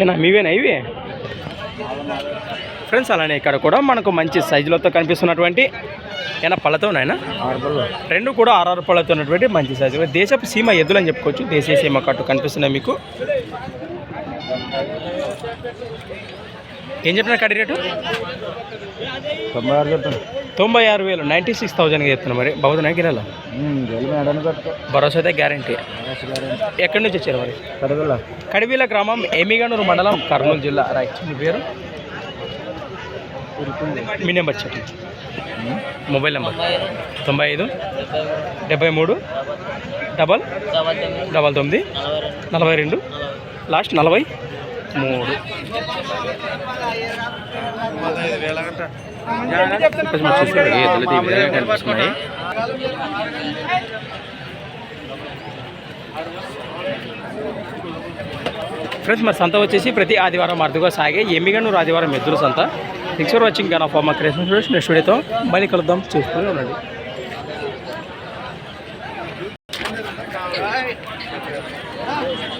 ఏనా మీవేనా ఇవి? ఫ్రెండ్స్ అలానే ఇక్కడ కూడా మనకు మంచి సైజులతో కనిపిస్తున్నటువంటి ఏనా పళ్ళతో ఉన్నాయనా రెండు కూడా ఆర్ఆర్ పళ్ళతో ఉన్నటువంటి మంచి సైజు. దేశపు సీమ ఎద్దులు అని చెప్పుకోవచ్చు. దేశీయ సీమ కట్టు కనిపిస్తున్నాయి మీకు. ఏం చెప్పిన కడి రేటు? తొంభై ఆరు చెప్తాను. తొంభై ఆరు వేలు నైంటీ సిక్స్ థౌజండ్కి చెప్తున్నా మరి. గిరాల? గెలి మేడం కట్టుకో భరోసా అయితే గ్యారంటీ ఎక్కడి నుంచి వచ్చారు మరి? కడగల కడివీల గ్రామం ఎమిగనూరు మండలం కర్నూలు జిల్లా. రైట్ మీ పేరు? మీ నెంబర్ చెప్పండి. Mobile number. తొంభై ఐదు డెబ్బై మూడు డబల్ డబల్ తొమ్మిది నలభై రెండు లాస్ట్ నలభై. మూడు ఫ్రెండ్స్ మరి సంత వచ్చేసి ప్రతి ఆదివారం అర్థగా సాగే. ఎమ్మిగనూరు ఆదివారం ఎద్దుల సంత. Next for watching gun of మా క్రియేషన్ స్టూడెంట్స్ నెక్స్ట్ వీడియోతో మళ్ళీ కలుద్దాం. చూసుకొని ఉండండి. All right.